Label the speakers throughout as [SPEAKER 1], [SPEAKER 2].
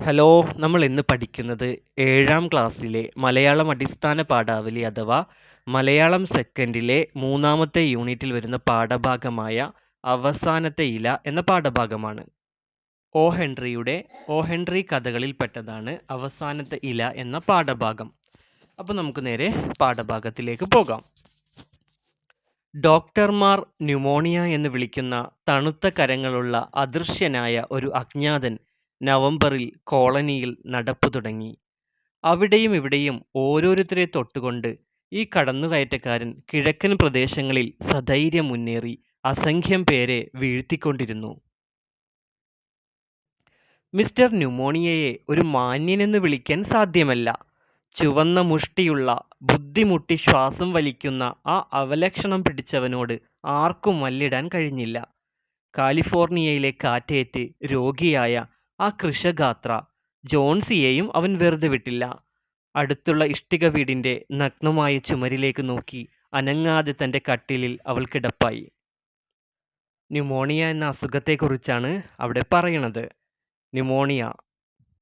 [SPEAKER 1] Hello നമ്മൾ ഇന്ന് പഠിക്കുന്നത് ഏഴാം ക്ലാസ്സിലെ മലയാളം അടിസ്ഥാന പാഠാവലി അഥവാ മലയാളം സെക്കൻഡിലെ മൂന്നാമത്തെ യൂണിറ്റിൽ വരുന്ന പാഠഭാഗമായ അവസാനത്തെ ഇല എന്ന പാഠഭാഗമാണ്. ഓ ഹെൻറിയുടെ ഓ ഹെൻറി കഥകളിൽപ്പെട്ടതാണ് അവസാനത്തെ ഇല എന്ന പാഠഭാഗം. അപ്പോൾ നമുക്ക് നേരെ പാഠഭാഗത്തിലേക്ക് പോകാം. ഡോക്ടർമാർ ന്യൂമോണിയ എന്ന് വിളിക്കുന്ന തണുത്ത കരങ്ങളുള്ള അദൃശ്യനായ ഒരു അജ്ഞാതൻ നവംബറിൽ കോളനിയിൽ നടപ്പു തുടങ്ങി. അവിടെയും ഇവിടെയും ഓരോരുത്തരെ തൊട്ടുകൊണ്ട് ഈ കടന്നുകയറ്റക്കാരൻ കിഴക്കൻ പ്രദേശങ്ങളിൽ സധൈര്യം മുന്നേറി അസംഖ്യം പേരെ വീഴ്ത്തിക്കൊണ്ടിരുന്നു. മിസ്റ്റർ ന്യൂമോണിയയെ ഒരു മാന്യനെന്ന് വിളിക്കാൻ സാധ്യമല്ല. ചുവന്ന മുഷ്ടിയുള്ള ബുദ്ധിമുട്ടി ശ്വാസം വലിക്കുന്ന ആ അവലക്ഷണം പിടിച്ചവനോട് ആർക്കും മല്ലിടാൻ കഴിഞ്ഞില്ല. കാലിഫോർണിയയിലെ കാറ്റേറ്റ് രോഗിയായ ആ കൃഷഗാത്ര ജോൺസിയെയും അവൻ വെറുതെ വിട്ടില്ല. അടുത്തുള്ള ഇഷ്ടിക വീടിന്റെ നഗ്നമായ ചുമരിലേക്ക് നോക്കി അനങ്ങാതെ തന്റെ കട്ടിലിൽ അവൾ കിടപ്പായി. ന്യൂമോണിയ എന്ന അസുഖത്തെക്കുറിച്ചാണ് അവിടെ പറയണത്. ന്യൂമോണിയ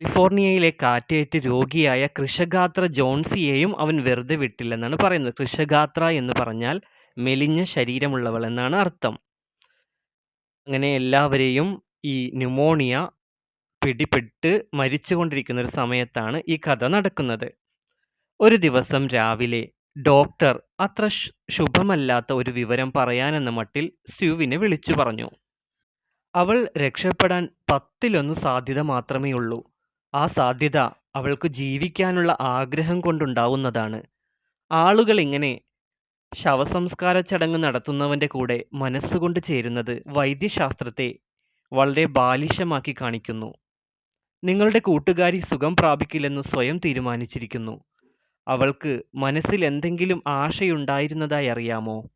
[SPEAKER 1] കാലിഫോർണിയയിലെ കാറ്റേറ്റ് രോഗിയായ കൃഷഗാത്ര ജോൺസിയെയും അവൻ വെറുതെ വിട്ടില്ലെന്നാണ് പറയുന്നത്. കൃഷഗാത്ര എന്ന് പറഞ്ഞാൽ മെലിഞ്ഞ ശരീരമുള്ളവൾ എന്നാണ് അർത്ഥം. അങ്ങനെ എല്ലാവരെയും ഈ ന്യൂമോണിയ പിടിപെട്ട് മരിച്ചുകൊണ്ടിരിക്കുന്ന ഒരു സമയത്താണ് ഈ കഥ നടക്കുന്നത്. ഒരു ദിവസം രാവിലെ ഡോക്ടർ അത്ര ശുഭമല്ലാത്ത ഒരു വിവരം പറയാനെന്ന മട്ടിൽ സ്യുവിനെ വിളിച്ചു പറഞ്ഞു. അവൾ രക്ഷപ്പെടാൻ പത്തിലൊന്ന് സാധ്യത മാത്രമേ ഉള്ളൂ. ആ സാധ്യത അവൾക്ക് ജീവിക്കാനുള്ള ആഗ്രഹം കൊണ്ടുണ്ടാവുന്നതാണ്. ആളുകൾ ഇങ്ങനെ ശവസംസ്കാര ചടങ്ങ് നടത്തുന്നവന്റെ കൂടെ മനസ്സുകൊണ്ട് ചേരുന്നത് വൈദ്യശാസ്ത്രത്തെ വളരെ ബാലിശമാക്കി കാണിക്കുന്നു. നിങ്ങളുടെ കൂട്ടുകാരി സുഖം പ്രാപിക്കില്ലെന്ന് സ്വയം തീരുമാനിച്ചിരിക്കുന്നു. അവൾക്ക് മനസ്സിൽ എന്തെങ്കിലും ആശയുണ്ടായിരുന്നതായി അറിയാമോ?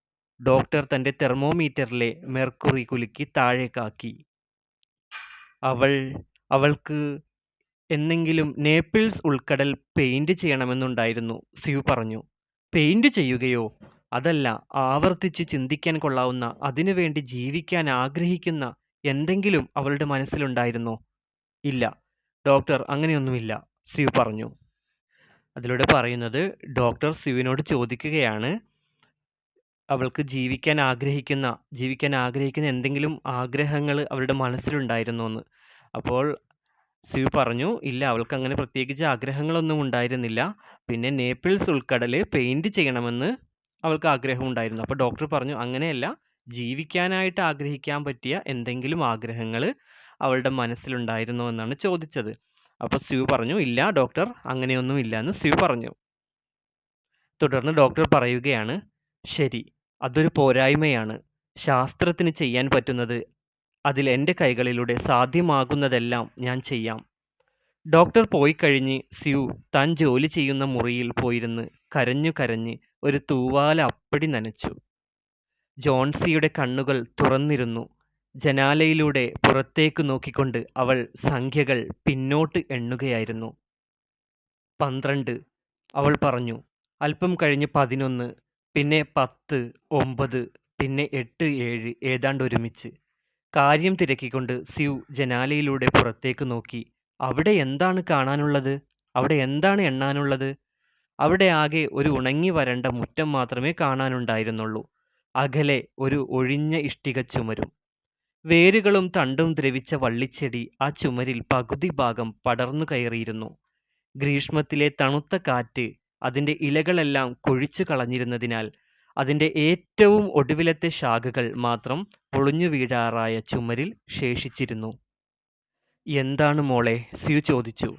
[SPEAKER 1] ഡോക്ടർ തന്റെ തെർമോമീറ്ററിലെ മെർക്കുറി കുലുക്കി താഴേക്കാക്കി. അവൾ അവൾക്ക് എന്നെങ്കിലും നേപ്പിൾസ് ഉൾക്കടൽ പെയിന്റ് ചെയ്യണമെന്നുണ്ടായിരുന്നു സിവ് പറഞ്ഞു. പെയിന്റ് ചെയ്യുകയോ? അതല്ല ആവർത്തിച്ച് ചിന്തിക്കാൻ കൊള്ളാവുന്ന അതിനുവേണ്ടി ജീവിക്കാൻ ആഗ്രഹിക്കുന്ന എന്തെങ്കിലും അവളുടെ മനസ്സിലുണ്ടായിരുന്നോ? ഇല്ല. ഡോക്ടർ അങ്ങനെയൊന്നുമില്ല സിവ് പറഞ്ഞു. അതിലൂടെ പറയുന്നത് ഡോക്ടർ സിവിനോട് ചോദിക്കുകയാണ് അവൾക്ക് ജീവിക്കാൻ ആഗ്രഹിക്കുന്ന ജീവിക്കാൻ ആഗ്രഹിക്കുന്ന എന്തെങ്കിലും ആഗ്രഹങ്ങൾ അവരുടെ മനസ്സിലുണ്ടായിരുന്നു എന്ന് അപ്പോൾ സിവ് പറഞ്ഞു ഇല്ല അവൾക്ക് അങ്ങനെ പ്രത്യേകിച്ച് ആഗ്രഹങ്ങളൊന്നും ഉണ്ടായിരുന്നില്ല. പിന്നെ നേപ്പിൾസ് ഉൾക്കടൽ പെയിന്റ് ചെയ്യണമെന്ന് അവൾക്ക് ആഗ്രഹം ഉണ്ടായിരുന്നു. അപ്പോൾ ഡോക്ടർ പറഞ്ഞു അങ്ങനെയല്ല ജീവിക്കാനായിട്ട് ആഗ്രഹിക്കാൻ പറ്റിയ എന്തെങ്കിലും ആഗ്രഹങ്ങൾ അവളുടെ മനസ്സിലുണ്ടായിരുന്നോ എന്നാണ് ചോദിച്ചത്. അപ്പോൾ സ്യൂ പറഞ്ഞു ഇല്ല ഡോക്ടർ അങ്ങനെയൊന്നും ഇല്ല എന്ന് സ്യൂ പറഞ്ഞു. തുടർന്ന് ഡോക്ടർ പറയുകയാണ് ശരി അതൊരു പോരായ്മയാണ്. ശാസ്ത്രത്തിന് ചെയ്യാൻ പറ്റുന്നത് അതിൽ എന്റെ കൈകളിലൂടെ സാധ്യമാകുന്നതെല്ലാം ഞാൻ ചെയ്യാം. ഡോക്ടർ പോയി കഴിഞ്ഞ് സ്യൂ താൻ ജോലി ചെയ്യുന്ന മുറിയിൽ പോയിരുന്ന് കരഞ്ഞു കരഞ്ഞ് ഒരു തൂവാല അപ്പടി നനച്ചു. ജോൺസിയുടെ കണ്ണുകൾ തുറന്നിരുന്നു. ജനാലയിലൂടെ പുറത്തേക്ക് നോക്കിക്കൊണ്ട് അവൾ സംഖ്യകൾ പിന്നോട്ട് എണ്ണുകയായിരുന്നു. പന്ത്രണ്ട്. അവൾ പറഞ്ഞു അല്പം കഴിഞ്ഞ് പതിനൊന്ന് പിന്നെ പത്ത് ഒമ്പത് പിന്നെ എട്ട് ഏഴ് ഏതാണ്ട് ഒരുമിച്ച്. കാര്യം തിരക്കിക്കൊണ്ട് സ്യൂ ജനാലയിലൂടെ പുറത്തേക്ക് നോക്കി അവിടെ എന്താണ് കാണാനുള്ളത്? അവിടെ എന്താണ് എണ്ണാനുള്ളത്? അവിടെ ആകെ ഒരു ഉണങ്ങി വരണ്ട മുറ്റം മാത്രമേ കാണാനുണ്ടായിരുന്നുള്ളൂ. അകലെ ഒരു ഒഴിഞ്ഞ ഇഷ്ടിക ചുമരും. വേരുകളും തണ്ടും ദ്രവിച്ച വള്ളിച്ചെടി ആ ചുമരിൽ പകുതി ഭാഗം പടർന്നു കയറിയിരുന്നു. ഗ്രീഷ്മത്തിലെ തണുത്ത കാറ്റ് അതിന്റെ ഇലകളെല്ലാം കൊഴിച്ചു കളഞ്ഞിരുന്നതിനാൽ അതിന്റെ ഏറ്റവും ഒടുവിലത്തെ ശാഖകൾ മാത്രം പൊളിഞ്ഞു വീഴാറായ ചുമരിൽ ശേഷിച്ചിരുന്നു. എന്താണ് മോളെ? സ്യു ചോദിച്ചു.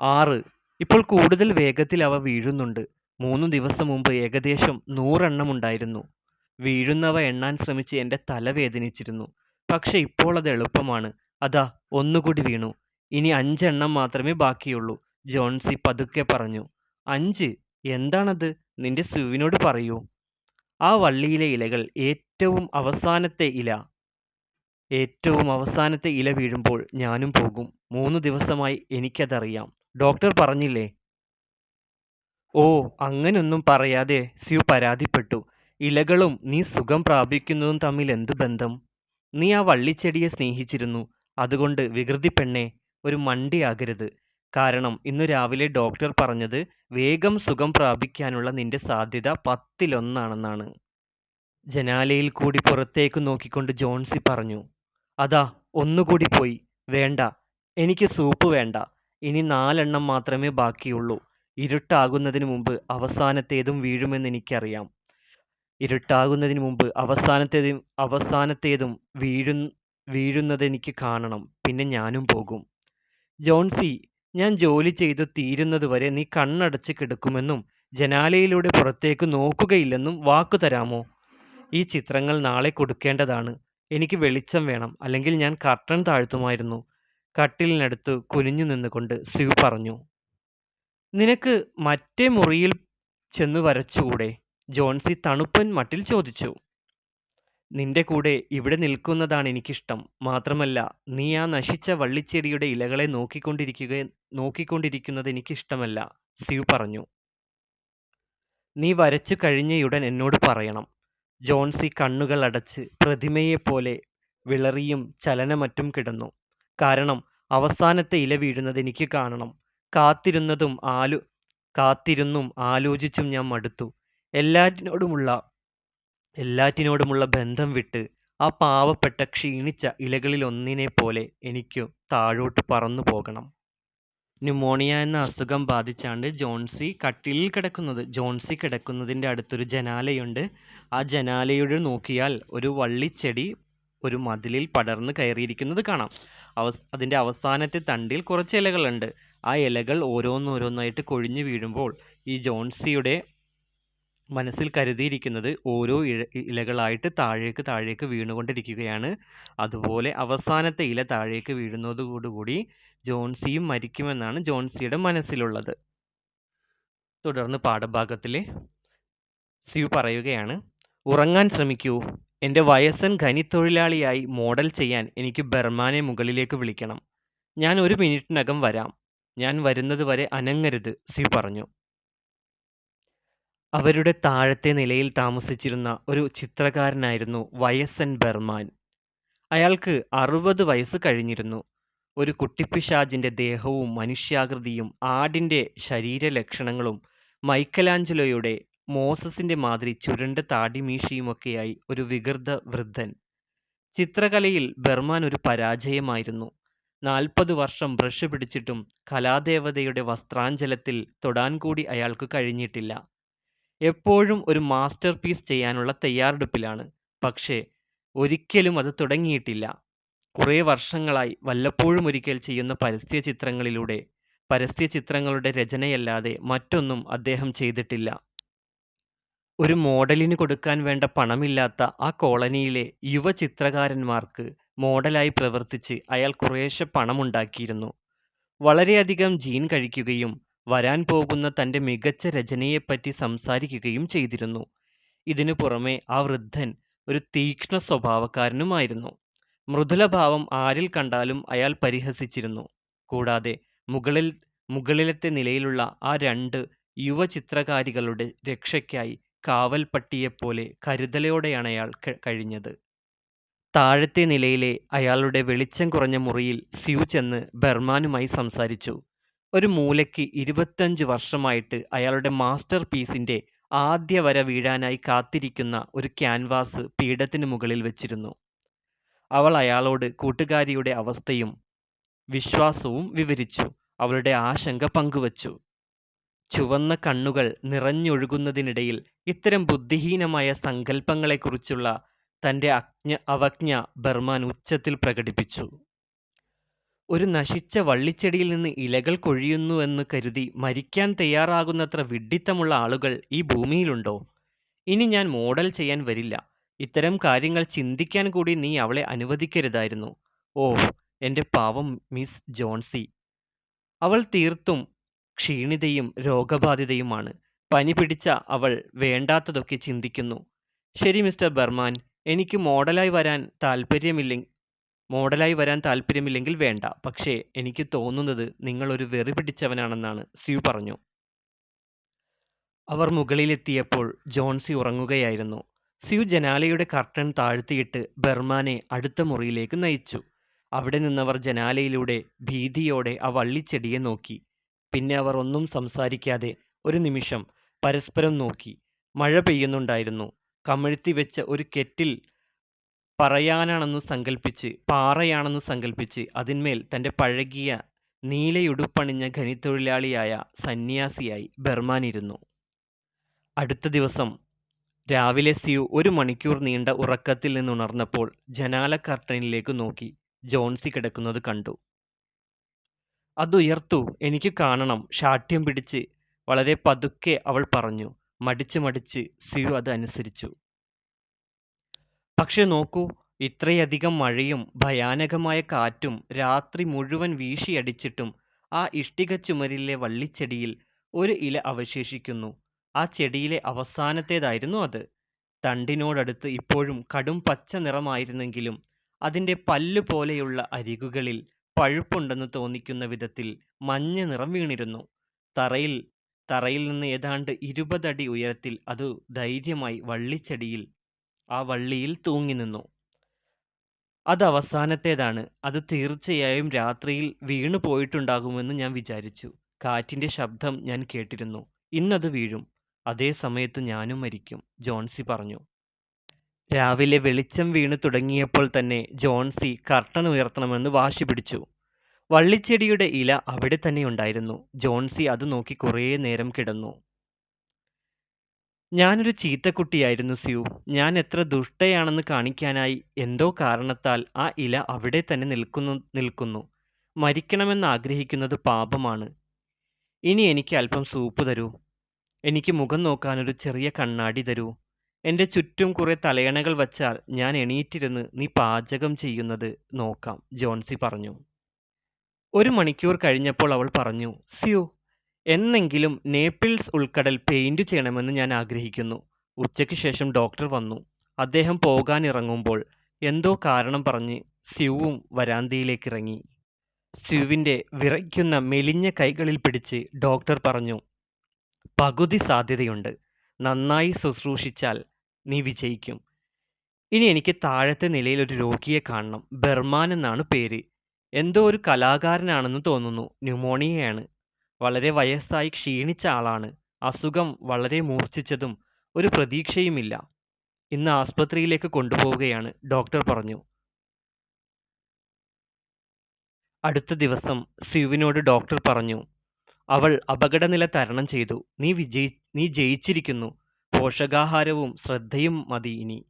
[SPEAKER 1] ആറ്. ഇപ്പോൾ കൂടുതൽ വേഗത്തിൽ അവ വീഴുന്നുണ്ട്. മൂന്ന് ദിവസം മുമ്പ് ഏകദേശം നൂറെണ്ണം ഉണ്ടായിരുന്നു. വീഴുന്നവ എണ്ണാൻ ശ്രമിച്ച് എന്റെ തല വേദനിച്ചിരുന്നു. പക്ഷെ ഇപ്പോൾ അത് എളുപ്പമാണ്. അതാ ഒന്നുകൂടി വീണു. ഇനി അഞ്ചെണ്ണം മാത്രമേ ബാക്കിയുള്ളൂ. ജോൺസി പതുക്കെ പറഞ്ഞു. അഞ്ച്? എന്താണത്? നിന്റെ സുവിനോട് പറയൂ. ആ വള്ളിയിലെ ഇലകൾ ഏറ്റവും അവസാനത്തെ ഇല. ഏറ്റവും അവസാനത്തെ ഇല വീഴുമ്പോൾ ഞാനും പോകും. മൂന്ന് ദിവസമായി എനിക്കതറിയാം. ഡോക്ടർ പറഞ്ഞില്ലേ? ഓ അങ്ങനൊന്നും പറയാതെ സ്യു പരാതിപ്പെട്ടു. ഇലകളും നീ സുഖം പ്രാപിക്കുന്നതും തമ്മിൽ എന്തു ബന്ധം? നീ ആ വള്ളിച്ചെടിയെ സ്നേഹിച്ചിരുന്നു. അതുകൊണ്ട് വികൃതി പെണ്ണെ ഒരു മണ്ടിയാകരുത്. കാരണം ഇന്നു രാവിലെ ഡോക്ടർ പറഞ്ഞത് വേഗം സുഖം പ്രാപിക്കാനുള്ള നിന്റെ സാധ്യത പത്തിലൊന്നാണെന്നാണ്. ജനാലയിൽ കൂടി പുറത്തേക്ക് നോക്കിക്കൊണ്ട് ജോൺസി പറഞ്ഞു. അതാ ഒന്നുകൂടി പോയി. വേണ്ട. എനിക്ക് സൂപ്പ് വേണ്ട. ഇനി നാലെണ്ണം മാത്രമേ ബാക്കിയുള്ളൂ. ഇരുട്ടാകുന്നതിന് മുമ്പ് അവസാനത്തേതും വീഴുമെന്ന് എനിക്കറിയാം. ഇരുട്ടാകുന്നതിന് മുമ്പ് അവസാനത്തേതും അവസാനത്തേതും വീഴു വീഴുന്നതെനിക്ക് കാണണം. പിന്നെ ഞാനും പോകും. ജോൺസി ഞാൻ ജോലി ചെയ്തു തീരുന്നതുവരെ നീ കണ്ണടച്ച് കിടക്കുമെന്നും ജനാലയിലൂടെ പുറത്തേക്ക് നോക്കുകയില്ലെന്നും വാക്കു തരാമോ? ഈ ചിത്രങ്ങൾ നാളെ കൊടുക്കേണ്ടതാണ്. എനിക്ക് വെളിച്ചം വേണം. അല്ലെങ്കിൽ ഞാൻ കർട്ടൻ താഴ്ത്തുമായിരുന്നു. കട്ടിലിനടുത്ത് കുനിഞ്ഞു നിന്നുകൊണ്ട് സ്യൂ പറഞ്ഞു. നിനക്ക് മറ്റേ മുറിയിൽ ചെന്ന് വരച്ചുകൂടെ? ജോൺസി തണുപ്പൻ മട്ടിൽ ചോദിച്ചു. നിന്റെ കൂടെ ഇവിടെ നിൽക്കുന്നതാണ് എനിക്കിഷ്ടം. മാത്രമല്ല നീ ആ നശിച്ച വള്ളിച്ചെടിയുടെ ഇലകളെ നോക്കിക്കൊണ്ടിരിക്കുക നോക്കിക്കൊണ്ടിരിക്കുന്നത് എനിക്കിഷ്ടമല്ല സ്യൂ പറഞ്ഞു. നീ വരച്ചു കഴിഞ്ഞയുടൻ എന്നോട് പറയണം. ജോൺസി കണ്ണുകൾ അടച്ച് പ്രതിമയെപ്പോലെ വിളറിയും ചലനമറ്റും കിടന്നു. കാരണം അവസാനത്തെ ഇല വീഴുന്നത് എനിക്ക് കാണണം. കാത്തിരുന്നതും ആലു കാത്തിരുന്നും ആലോചിച്ചും ഞാൻ മടുത്തു. എല്ലാറ്റിനോടുമുള്ള എല്ലാറ്റിനോടുമുള്ള ബന്ധം വിട്ട് ആ പാവപ്പെട്ട ക്ഷീണിച്ച ഇലകളിലൊന്നിനെ പോലെ എനിക്കു താഴോട്ട് പറന്നു പോകണം. ന്യൂമോണിയ എന്ന അസുഖം ബാധിച്ചാണ്ട് ജോൺസി കട്ടിലിൽ കിടക്കുന്നത് ജോൺസി കിടക്കുന്നതിന്റെ അടുത്തൊരു ജനാലയുണ്ട്. ആ ജനാലയുടെ നോക്കിയാൽ ഒരു വള്ളിച്ചെടി ഒരു മതിലിൽ പടർന്ന് കയറിയിരിക്കുന്നത് കാണാം. അവസ് അതിന്റെ അവസാനത്തെ തണ്ടിൽ കുറച്ച് ഇലകളുണ്ട്. ആ ഇലകൾ ഓരോന്നോരോന്നായിട്ട് കൊഴിഞ്ഞു വീഴുമ്പോൾ ഈ ജോൺസിയുടെ മനസ്സിൽ കരുതിയിരിക്കുന്നത് ഓരോ ഇഴ ഇലകളായിട്ട് താഴേക്ക് താഴേക്ക് വീണുകൊണ്ടിരിക്കുകയാണ്. അതുപോലെ അവസാനത്തെ ഇല താഴേക്ക് വീഴുന്നതോടുകൂടി ജോൺസിയും മരിക്കുമെന്നാണ് ജോൺസിയുടെ മനസ്സിലുള്ളത്. തുടർന്ന് പാഠഭാഗത്തിലെ സ്യൂ പറയുകയാണ് ഉറങ്ങാൻ ശ്രമിക്കൂ. എന്റെ വയസ്സൻ ഖനിത്തൊഴിലാളിയായി മോഡൽ ചെയ്യാൻ എനിക്ക് ബർമാനെ മുകളിലേക്ക് വിളിക്കണം. ഞാൻ ഒരു മിനിറ്റിനകം വരാം. ഞാൻ വരുന്നത് വരെ അനങ്ങരുത് സ്യൂ പറഞ്ഞു. അവരുടെ താഴത്തെ നിലയിൽ താമസിച്ചിരുന്ന ഒരു ചിത്രകാരനായിരുന്നു വയസ്സൻ ബർമാൻ. അയാൾക്ക് അറുപത് വയസ്സ് കഴിഞ്ഞിരുന്നു. ഒരു കുട്ടിപ്പിശാജിന്റെ ദേഹവും മനുഷ്യാകൃതിയും ആടിന്റെ ശരീരലക്ഷണങ്ങളും മൈക്കലാഞ്ചലോയുടെ മോസസിന്റെ മാതിരി ചുരുണ്ട താടിമീശയുമൊക്കെയായി ഒരു വികൃത വൃദ്ധൻ. ചിത്രകലയിൽ ബർമാൻ ഒരു പരാജയമായിരുന്നു. നാൽപ്പത് വർഷം ബ്രഷ് പിടിച്ചിട്ടും കലാദേവതയുടെ വസ്ത്രാഞ്ചലത്തിൽ തൊടാൻ കൂടി അയാൾക്ക് കഴിഞ്ഞിട്ടില്ല. എപ്പോഴും ഒരു മാസ്റ്റർ പീസ് ചെയ്യാനുള്ള തയ്യാറെടുപ്പിലാണ്. പക്ഷേ ഒരിക്കലും അത് തുടങ്ങിയിട്ടില്ല. കുറേ വർഷങ്ങളായി വല്ലപ്പോഴും ഒരിക്കൽ ചെയ്യുന്ന പരസ്യ ചിത്രങ്ങളിലൂടെ പരസ്യ ചിത്രങ്ങളുടെ രചനയല്ലാതെ മറ്റൊന്നും അദ്ദേഹം ചെയ്തിട്ടില്ല. ഒരു മോഡലിന് കൊടുക്കാൻ വേണ്ട പണമില്ലാത്ത ആ കോളനിയിലെ യുവ ചിത്രകാരന്മാർക്ക് മോഡലായി പ്രവർത്തിച്ച് അയാൾ കുറേശ്ശെ പണമുണ്ടാക്കിയിരുന്നു. വളരെയധികം ജീൻ കഴിക്കുകയും വരാൻ പോകുന്ന തന്റെ മികച്ച രചനയെപ്പറ്റി സംസാരിക്കുകയും ചെയ്തിരുന്നു. ഇതിനു പുറമെ ആ വൃദ്ധൻ ഒരു തീക്ഷ്ണ സ്വഭാവക്കാരനുമായിരുന്നു. മൃദുലഭാവം ആരിൽ കണ്ടാലും അയാൾ പരിഹസിച്ചിരുന്നു. കൂടാതെ മുകളിൽ മുകളിലത്തെ നിലയിലുള്ള ആ രണ്ട് യുവ ചിത്രകാരികളുടെ രക്ഷയ്ക്കായി കാവൽപ്പട്ടിയെപ്പോലെ കരുതലയോടെയാണ് അയാൾ കഴിഞ്ഞത്. താഴത്തെ നിലയിലെ അയാളുടെ വെളിച്ചം കുറഞ്ഞ മുറിയിൽ സ്യൂ ചെന്ന് ബർമാനുമായി സംസാരിച്ചു. ഒരു മൂലയ്ക്ക് ഇരുപത്തഞ്ച് വർഷമായിട്ട് അയാളുടെ മാസ്റ്റർ പീസിന്റെ ആദ്യ വര വീഴാനായി കാത്തിരിക്കുന്ന ഒരു ക്യാൻവാസ് പീഠത്തിന് മുകളിൽ വെച്ചിരുന്നു. അവൾ അയാളോട് കൂട്ടുകാരിയുടെ അവസ്ഥയും വിശ്വാസവും വിവരിച്ചു. അവളുടെ ആശങ്ക പങ്കുവച്ചു. ചുവന്ന കണ്ണുകൾ നിറഞ്ഞൊഴുകുന്നതിനിടയിൽ ഇത്തരം ബുദ്ധിഹീനമായ സങ്കല്പങ്ങളെക്കുറിച്ചുള്ള തന്റെ അജ്ഞ അവജ്ഞ ബർമാൻ ഉച്ചത്തിൽ പ്രകടിപ്പിച്ചു. ഒരു നശിച്ച വള്ളിച്ചെടിയിൽ നിന്ന് ഇലകൾ കൊഴിയുന്നുവെന്ന് കരുതി മരിക്കാൻ തയ്യാറാകുന്നത്ര വിഡ്ഢിത്തമുള്ള ആളുകൾ ഈ ഭൂമിയിലുണ്ടോ? ഇനി ഞാൻ മോഡൽ ചെയ്യാൻ വരില്ല. ഇത്തരം കാര്യങ്ങൾ ചിന്തിക്കാൻ കൂടി നീ അവളെ അനുവദിക്കരുതായിരുന്നു. ഓ എന്റെ പാവം മിസ് ജോൺസി. അവൾ തീർത്തും ക്ഷീണിതയും രോഗബാധിതയുമാണ്. പനി പിടിച്ച അവൾ വേണ്ടാത്തതൊക്കെ ചിന്തിക്കുന്നു. ശരി മിസ്റ്റർ ബർമാൻ എനിക്ക് മോഡലായി വരാൻ താല്പര്യമില്ല മോഡലായി വരാൻ താല്പര്യമില്ലെങ്കിൽ വേണ്ട. പക്ഷേ എനിക്ക് തോന്നുന്നത് നിങ്ങളൊരു വെറി പിടിച്ചവനാണെന്നാണ് സ്യൂ പറഞ്ഞു. അവർ മുകളിലെത്തിയപ്പോൾ ജോൺസി ഉറങ്ങുകയായിരുന്നു. സ്യൂ ജനാലയുടെ കർട്ടൻ താഴ്ത്തിയിട്ട് ബർമാനെ അടുത്ത മുറിയിലേക്ക് നയിച്ചു. അവിടെ നിന്നവർ ജനാലയിലൂടെ ഭീതിയോടെ ആ വള്ളിച്ചെടിയെ നോക്കി. പിന്നെ അവർ ഒന്നും സംസാരിക്കാതെ ഒരു നിമിഷം പരസ്പരം നോക്കി. മഴ പെയ്യുന്നുണ്ടായിരുന്നു. കമഴ്ത്തി വെച്ച ഒരു കെറ്റിൽ പറയാനാണെന്ന് സങ്കൽപ്പിച്ച് പാറയാണെന്ന് സങ്കൽപ്പിച്ച് അതിന്മേൽ തന്റെ പഴകിയ നീലയുടുപ്പണിഞ്ഞ ഖനിത്തൊഴിലാളിയായ സന്യാസിയായി ബർമാനിരുന്നു അടുത്ത ദിവസം രാവിലെ സിയു ഒരു മണിക്കൂർ നീണ്ട ഉറക്കത്തിൽ നിന്നുണർന്നപ്പോൾ ജനാല കർട്ടനിലേക്ക് നോക്കി ജോൺസി കിടക്കുന്നത് കണ്ടു. അതുയർത്തു എനിക്ക് കാണണം ശാഠ്യം പിടിച്ച് വളരെ പതുക്കെ അവൾ പറഞ്ഞു. മടിച്ച് മടിച്ച് സിയു അത് അനുസരിച്ചു. പക്ഷെ നോക്കൂ ഇത്രയധികം മഴയും ഭയാനകമായ കാറ്റും രാത്രി മുഴുവൻ വീശിയടിച്ചിട്ടും ആ ഇഷ്ടിക ചുമരിലെ വള്ളിച്ചെടിയിൽ ഒരു ഇല അവശേഷിക്കുന്നു. ആ ചെടിയിലെ അവസാനത്തേതായിരുന്നു അത്. തണ്ടിനോടടുത്ത് ഇപ്പോഴും കടും പച്ച നിറമായിരുന്നെങ്കിലും അതിന്റെ പല്ലു പോലെയുള്ള അരികുകളിൽ പഴുപ്പുണ്ടെന്ന് തോന്നിക്കുന്ന വിധത്തിൽ മഞ്ഞ നിറം വീണിരുന്നു. തറയിൽ തറയിൽ നിന്ന് ഏതാണ്ട് ഇരുപതടി ഉയരത്തിൽ അത് ധൈര്യമായി വള്ളിച്ചെടിയിൽ ആ വള്ളിയിൽ തൂങ്ങി നിന്നു. അത് അവസാനത്തേതാണ്. അത് തീർച്ചയായും രാത്രിയിൽ വീണു പോയിട്ടുണ്ടാകുമെന്ന് ഞാൻ വിചാരിച്ചു. കാറ്റിന്റെ ശബ്ദം ഞാൻ കേട്ടിരുന്നു. ഇന്നത് വീഴും. അതേ സമയത്ത് ഞാനും മരിക്കും. ജോൺസി പറഞ്ഞു. രാവിലെ വെളിച്ചം വീണു തുടങ്ങിയപ്പോൾ തന്നെ ജോൺസി കർട്ടൻ ഉയർത്തണമെന്ന് വാശി പിടിച്ചു. വള്ളിച്ചെടിയുടെ ഇല അവിടെ തന്നെ ഉണ്ടായിരുന്നു. ജോൺസി അത് നോക്കി കുറേ നേരം കിടന്നു. ഞാനൊരു ചീത്തക്കുട്ടിയായിരുന്നു സ്യൂ ഞാൻ എത്ര ദുഷ്ടയാണെന്ന് കാണിക്കാനായി എന്തോ കാരണത്താൽ ആ ഇല അവിടെ തന്നെ നിൽക്കുന്നു നിൽക്കുന്നു. മരിക്കണമെന്ന് ആഗ്രഹിക്കുന്നത് പാപമാണ്. ഇനി എനിക്ക് അല്പം സൂപ്പ് തരൂ. എനിക്ക് മുഖം നോക്കാനൊരു ചെറിയ കണ്ണാടി തരൂ. എന്റെ ചുറ്റും കുറേ തലയണകൾ വച്ചാൽ ഞാൻ എണീറ്റിരുന്ന് നീ പാചകം ചെയ്യുന്നത് നോക്കാം ജോൺസി പറഞ്ഞു. ഒരു മണിക്കൂർ കഴിഞ്ഞപ്പോൾ അവൾ പറഞ്ഞു സ്യൂ എന്നെങ്കിലും നേപ്പിൾസ് ഉൾക്കടൽ പെയിന്റ് ചെയ്യണമെന്ന് ഞാൻ ആഗ്രഹിക്കുന്നു. ഉച്ചയ്ക്ക് ശേഷം ഡോക്ടർ വന്നു. അദ്ദേഹം പോകാനിറങ്ങുമ്പോൾ എന്തോ കാരണം പറഞ്ഞ് സ്യൂവും വരാന്തയിലേക്ക് ഇറങ്ങി സ്യൂവിന്റെ വിറയ്ക്കുന്ന മെലിഞ്ഞ കൈകളിൽ പിടിച്ച് ഡോക്ടർ പറഞ്ഞു പകുതി സാധ്യതയുണ്ട്. നന്നായി ശുശ്രൂഷിച്ചാൽ നീ വിജയിക്കും. ഇനി എനിക്ക് താഴത്തെ നിലയിൽ ഒരു രോഗിയെ കാണണം. ബർമാൻ എന്നാണ് പേര്. എന്തോ ഒരു കലാകാരനാണെന്ന് തോന്നുന്നു. ന്യൂമോണിയയാണ്. വളരെ വയസ്സായി ക്ഷീണിച്ച ആളാണ്. അസുഖം വളരെ മൂർച്ഛിച്ചതും ഒരു പ്രതീക്ഷയുമില്ല. ഇന്ന് ആസ്പത്രിയിലേക്ക് കൊണ്ടുപോവുകയാണ് ഡോക്ടർ പറഞ്ഞു. അടുത്ത ദിവസം സ്യുവിനോട് ഡോക്ടർ പറഞ്ഞു അവൾ അപകടനില തരണം ചെയ്തു. നീ വിജയി നീ ജയിച്ചിരിക്കുന്നു. പോഷകാഹാരവും ശ്രദ്ധയും മതി ഇനി.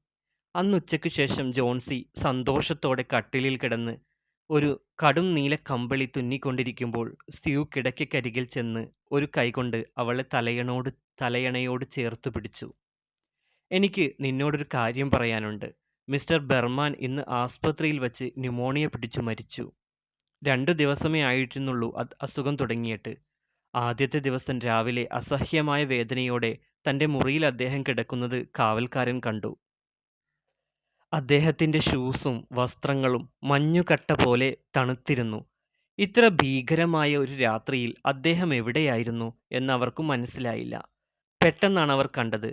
[SPEAKER 1] അന്നുച്ചയ്ക്ക് ശേഷം ജോൺസി സന്തോഷത്തോടെ കട്ടിലിൽ കിടന്ന് ഒരു കടും നീല കമ്പിളി തുന്നിക്കൊണ്ടിരിക്കുമ്പോൾ സ്ത്യൂ കിടക്കക്കരികിൽ ചെന്ന് ഒരു കൈകൊണ്ട് അവളെ തലയണോട് തലയണയോട് ചേർത്ത് പിടിച്ചു. എനിക്ക് നിന്നോടൊരു കാര്യം പറയാനുണ്ട്. മിസ്റ്റർ ബർമാൻ ഇന്ന് ആസ്പത്രിയിൽ വച്ച് ന്യൂമോണിയ പിടിച്ചു മരിച്ചു. രണ്ടു ദിവസമേ ആയിരുന്നുള്ളൂ അസുഖം തുടങ്ങിയിട്ട്. ആദ്യത്തെ ദിവസം രാവിലെ അസഹ്യമായ വേദനയോടെ തന്റെ മുറിയിൽ അദ്ദേഹം കിടക്കുന്നത് കാവൽക്കാരൻ കണ്ടു. അദ്ദേഹത്തിന്റെ ഷൂസും വസ്ത്രങ്ങളും മഞ്ഞുകട്ട പോലെ തണുത്തിരുന്നു. ഇത്ര ഭീകരമായ ഒരു രാത്രിയിൽ അദ്ദേഹം എവിടെയായിരുന്നു എന്നവർക്ക് മനസ്സിലായില്ല. പെട്ടെന്നാണ് അവർ കണ്ടത്.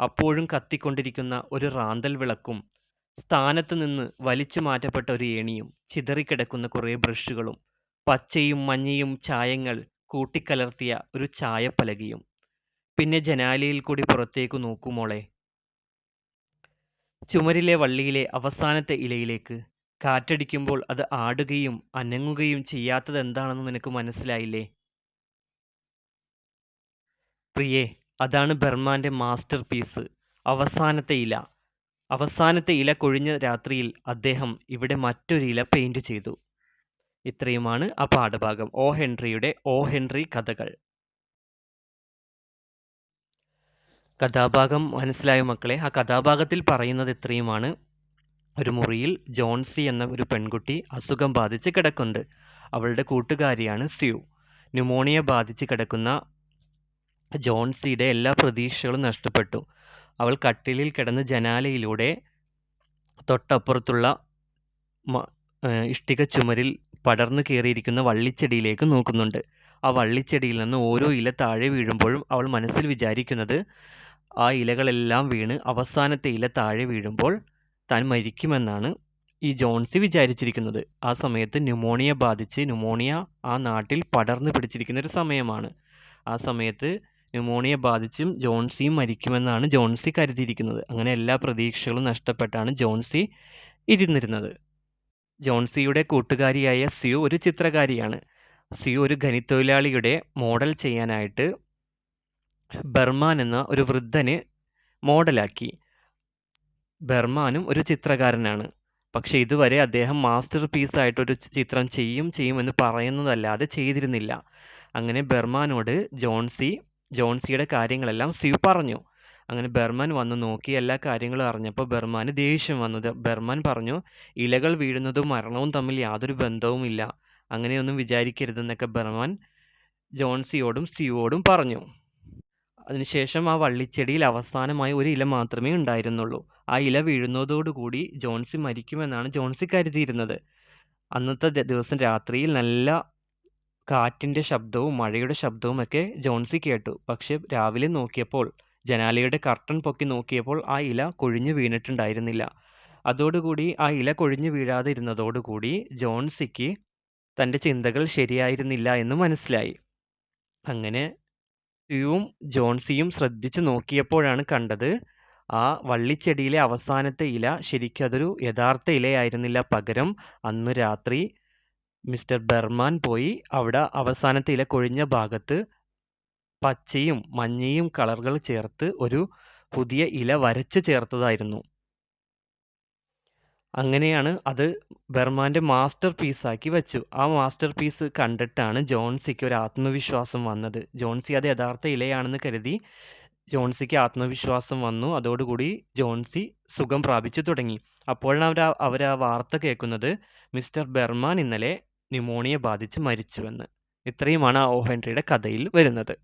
[SPEAKER 1] അപ്പോഴും കത്തിക്കൊണ്ടിരിക്കുന്ന ഒരു റാന്തൽ വിളക്കും സ്ഥാനത്ത് നിന്ന് വലിച്ചു മാറ്റപ്പെട്ട ഒരു ഏണിയും ചിതറിക്കിടക്കുന്ന കുറേ ബ്രഷുകളും പച്ചയും മഞ്ഞയും ചായങ്ങൾ കൂട്ടിക്കലർത്തിയ ഒരു ചായപ്പലകയും. പിന്നെ ജനാലയിൽ കൂടി പുറത്തേക്ക് നോക്കുമോളെ ചുമരിലെ വള്ളിയിലെ അവസാനത്തെ ഇലയിലേക്ക് കാറ്റടിക്കുമ്പോൾ അത് ആടുകയും അനങ്ങുകയും ചെയ്യാത്തതെന്താണെന്ന് നിനക്ക് മനസ്സിലായില്ലേ? പ്രിയേ അതാണ് ബർമാന്റെ മാസ്റ്റർ പീസ് അവസാനത്തെ ഇല. അവസാനത്തെ ഇല കൊഴിഞ്ഞ രാത്രിയിൽ അദ്ദേഹം ഇവിടെ മറ്റൊരു ഇല പെയിന്റ് ചെയ്തു. ഇത്രയുമാണ് ആ പാഠഭാഗം. ഓ ഹെൻറിയുടെ ഓ ഹെൻറി കഥകൾ. കഥാഭാഗം മനസ്സിലായ മക്കളെ? ആ കഥാഭാഗത്തിൽ പറയുന്നത് ഇത്രയുമാണ്. ഒരു മുറിയിൽ ജോൺസി എന്ന ഒരു പെൺകുട്ടി അസുഖം ബാധിച്ച് കിടക്കുന്നുണ്ട്. അവളുടെ കൂട്ടുകാരിയാണ് സ്യൂ. ന്യൂമോണിയ ബാധിച്ച് കിടക്കുന്ന ജോൺസിയുടെ എല്ലാ പ്രതീക്ഷകളും നഷ്ടപ്പെട്ടു. അവൾ കട്ടിലിൽ കിടന്ന് ജനാലയിലൂടെ തൊട്ടപ്പുറത്തുള്ള ഇഷ്ടിക ചുമരിൽ പടർന്നു കയറിയിരിക്കുന്ന വള്ളിച്ചെടിയിലേക്ക് നോക്കുന്നുണ്ട്. ആ വള്ളിച്ചെടിയിൽ നിന്ന് ഓരോ ഇല താഴെ വീഴുമ്പോഴും അവൾ മനസ്സിൽ വിചാരിക്കുന്നത് ആ ഇലകളെല്ലാം വീണ് അവസാനത്തെ ഇല താഴെ വീഴുമ്പോൾ താൻ മരിക്കുമെന്നാണ് ഈ ജോൺസി വിചാരിച്ചിരിക്കുന്നത്. ആ സമയത്ത് ന്യൂമോണിയ ബാധിച്ച് ന്യൂമോണിയ ആ നാട്ടിൽ പടർന്നു പിടിച്ചിരിക്കുന്ന ഒരു സമയമാണ്. ആ സമയത്ത് ന്യൂമോണിയ ബാധിച്ചും ജോൺസിയും മരിക്കുമെന്നാണ് ജോൺസി കരുതിയിരിക്കുന്നത്. അങ്ങനെ എല്ലാ പ്രതീക്ഷകളും നഷ്ടപ്പെട്ടാണ് ജോൺസി ഇരുന്നിരുന്നത്. ജോൺസിയുടെ കൂട്ടുകാരിയായ സിയു ഒരു ചിത്രകാരിയാണ്. സിയു ഒരു ഖനിത്തൊഴിലാളിയുടെ മോഡൽ ചെയ്യാനായിട്ട് ബർമാൻ എന്ന ഒരു വൃദ്ധന് മോഡലാക്കി. ബർമാനും ഒരു ചിത്രകാരനാണ്. പക്ഷേ ഇതുവരെ അദ്ദേഹം മാസ്റ്റർ പീസായിട്ടൊരു ചിത്രം ചെയ്യും ചെയ്യുമെന്ന് പറയുന്നതല്ലാതെ ചെയ്തിരുന്നില്ല. അങ്ങനെ ബർമാനോട് ജോൺസി ജോൺസിയുടെ കാര്യങ്ങളെല്ലാം സ്യു പറഞ്ഞു. അങ്ങനെ ബർമാൻ വന്ന് നോക്കി എല്ലാ കാര്യങ്ങളും അറിഞ്ഞപ്പോൾ ബർമാന് ദേഷ്യം വന്നു ബർമാൻ പറഞ്ഞു ഇലകൾ വീഴുന്നതും മരണവും തമ്മിൽ യാതൊരു ബന്ധവുമില്ല അങ്ങനെയൊന്നും വിചാരിക്കരുതെന്നൊക്കെ ബർമാൻ ജോൺസിയോടും സ്യുവോടും പറഞ്ഞു. അതിനുശേഷം ആ വള്ളിച്ചെടിയിൽ അവസാനമായി ഒരു ഇല മാത്രമേ ഉണ്ടായിരുന്നുള്ളൂ. ആ ഇല വീഴുന്നതോടുകൂടി ജോൺസി മരിക്കുമെന്നാണ് ജോൺസി കരുതിയിരുന്നത്. അന്നത്തെ ദിവസം രാത്രിയിൽ നല്ല കാറ്റിന്റെ ശബ്ദവും മഴയുടെ ശബ്ദവും ഒക്കെ ജോൺസി കേട്ടു. പക്ഷേ രാവിലെ നോക്കിയപ്പോൾ ജനാലയുടെ കർട്ടൻ പൊക്കി നോക്കിയപ്പോൾ ആ ഇല കൊഴിഞ്ഞു വീണിട്ടുണ്ടായിരുന്നില്ല. അതോടുകൂടി ആ ഇല കൊഴിഞ്ഞു വീഴാതെ ഇരുന്നതോടുകൂടി ജോൺസിക്ക് തന്റെ ചിന്തകൾ ശരിയായിരുന്നില്ല എന്ന് മനസ്സിലായി. അങ്ങനെ സ്യുവും ജോൺസിയും ശ്രദ്ധിച്ചു നോക്കിയപ്പോഴാണ് കണ്ടത്. ആ വള്ളിച്ചെടിയിലെ അവസാനത്തെ ഇല ശരിക്കും അതൊരു യഥാർത്ഥ ഇലയായിരുന്നില്ല. പകരം അന്ന് രാത്രി മിസ്റ്റർ ബർമാൻ പോയി അവിടെ അവസാനത്തെ ഇല കൊഴിഞ്ഞ ഭാഗത്ത് പച്ചയും മഞ്ഞയും കളറുകൾ ചേർത്ത് ഒരു പുതിയ ഇല വരച്ച് ചേർത്തതായിരുന്നു. അങ്ങനെയാണ് അത് ബർമാന്റെ മാസ്റ്റർ പീസാക്കി വെച്ചു. ആ മാസ്റ്റർ പീസ് കണ്ടിട്ടാണ് ജോൺസിക്ക് ഒരു ആത്മവിശ്വാസം വന്നത്. ജോൺസി അത് യഥാർത്ഥ ഇലയാണെന്ന് കരുതി ജോൺസിക്ക് ആത്മവിശ്വാസം വന്നു. അതോടുകൂടി ജോൺസി സുഖം പ്രാപിച്ചു തുടങ്ങി. അപ്പോഴാണ് അവർ അവർ ആ വാർത്ത കേൾക്കുന്നത് മിസ്റ്റർ ബെർമാൻ ഇന്നലെ ന്യൂമോണിയ ബാധിച്ച് മരിച്ചുവെന്ന്. ഇത്രയുമാണ് ആ ഓ ഹെൻറിയുടെ കഥയിൽ വരുന്നത്.